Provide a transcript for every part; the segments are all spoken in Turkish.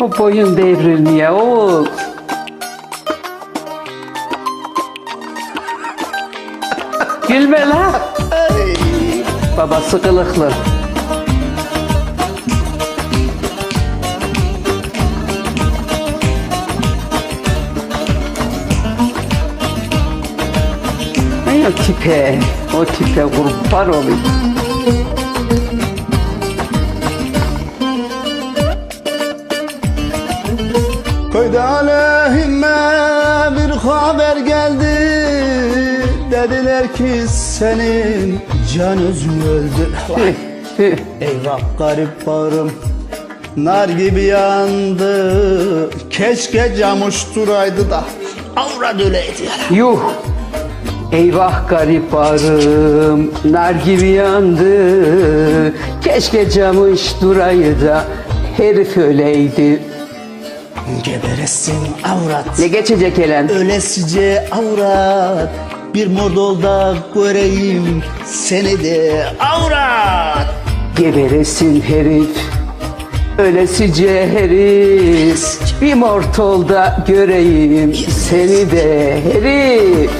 O boyun devrilmiyor oğul. Gülme la. Baba sıkılıklı. Ay o tipe, o tipe kurban olayım. Köyde aleyhime bir haber geldi Dediler ki senin can özün öldü Eyvah garip bağrım Nar gibi yandı Keşke camış duraydı da Avrat öyleydi ya Yuh! Eyvah garip arım, nar gibi yandı. Keşke camış durayı da herif öyleydi. Geberesin avrat Ne geçecek elen? Ölesice avrat Bir mordolda göreyim seni de avrat Geberesin herif, ölesice herif. Bir mortolda göreyim seni de herif.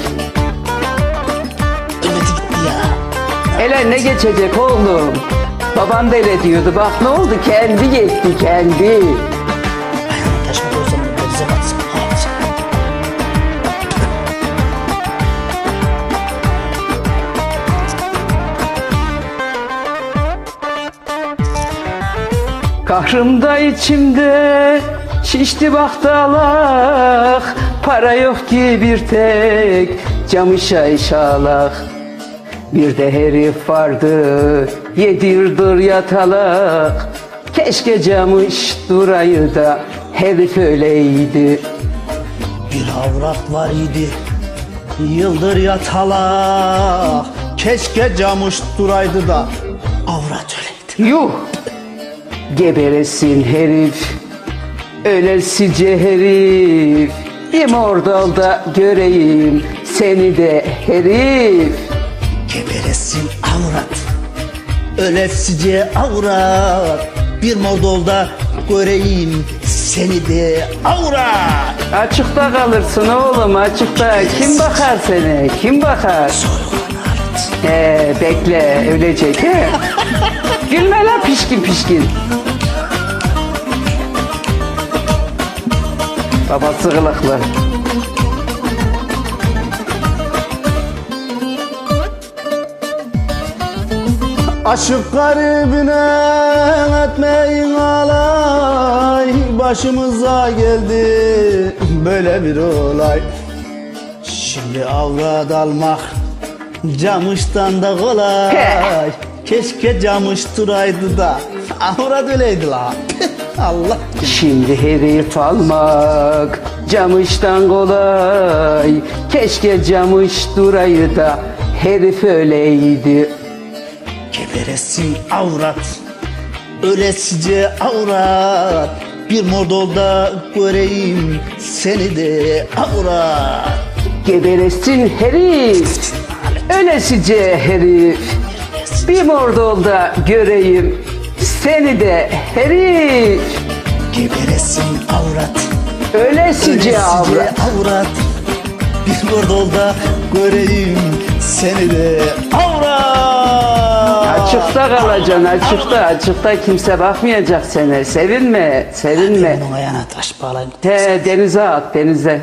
Ölmedi gitti ya Ele ne geçecek oğlum? Babam da öyle diyordu. Bak ne oldu? Kendi gitti kendi. Kahrımda içimde şişti baktalak Para yok ki bir tek camışa işalak Bir de herif vardı yedirdir yatalak Keşke camış durayı da herif öyleydi Bir avrat var idi Yıldır yatala Keşke camış duraydı da Avrat öyleydi Yuh! Geberesin herif, ölesice herif. Bir mordalda göreyim seni de herif. Geberesin avrat Ölesice avrat Bir mordolda göreyim seni de avrat Açıkta kalırsın oğlum açıkta. Kim bakar seni? Kim bakar? Soygun He bekle ölecek he. Gülme lan pişkin pişkin. Baba sığılıklı. Aşık garibine etmeyin alay Başımıza geldi böyle bir olay Şimdi avrat almak camıştan da kolay Keşke camış duraydı da. Avrat öyleydi la. Allah Şimdi herif almak camıştan kolay. Keşke camış durayı da herif öyleydi. Geberesin avrat Ölesice avrat. Bir mordolda göreyim seni de avrat. Geberesin herif Ölesice herif Bir mordolda göreyim seni de herif Geberesin avrat. Ölesice avrat. avrat. Bir mordolda göreyim seni de avrat. Açıkta kalacaksın açıkta açıkta kimse bakmayacak sana. Sevinme sevinme. Ayağına taş bağlayayım He denize at denize